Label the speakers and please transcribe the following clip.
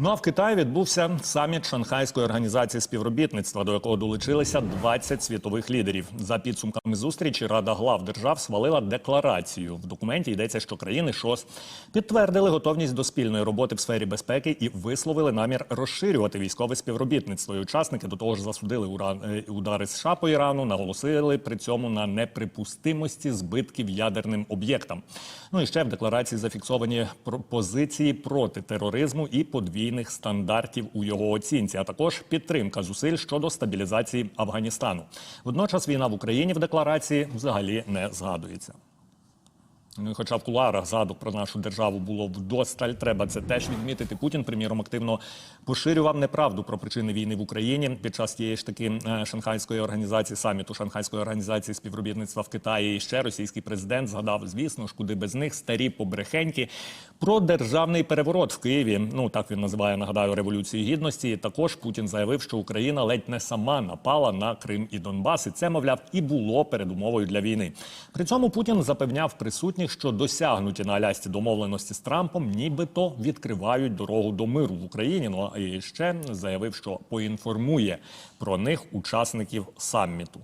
Speaker 1: Ну а в Китаї відбувся саміт Шанхайської організації співробітництва, до якого долучилися 20 світових лідерів. За підсумками зустрічі Рада глав держав схвалила декларацію. В документі йдеться, що країни ШОС підтвердили готовність до спільної роботи в сфері безпеки і висловили намір розширювати військове співробітництво. І учасники до того ж засудили е, удари США по Ірану, наголосили при цьому на неприпустимості збитків ядерним об'єктам. Ну і ще в декларації зафіксовані про- позиції проти тероризму і подвійних стандартів у його оцінці, а також підтримка зусиль щодо стабілізації Афганістану. Водночас війна в Україні в декларації взагалі не згадується. Ну, хоча в кулуарах згадок про нашу державу було вдосталь, треба це теж відмітити. Путін, приміром, активно поширював неправду про причини війни в Україні під час тієї ж таки е, шанхайської організації саміту Шанхайської організації співробітництва в Китаї. І ще російський президент згадав, звісно ж, куди без них старі побрехеньки про державний переворот в Києві. Ну так він називає, нагадаю, революцію гідності. Також Путін заявив, що Україна ледь не сама напала на Крим і Донбас. І це, мовляв, і було передумовою для війни. При цьому Путін запевняв присутніх, що досягнуті на Алясці домовленості з Трампом, нібито відкривають дорогу до миру в Україні. Ну і ще заявив, що поінформує про них учасників самміту.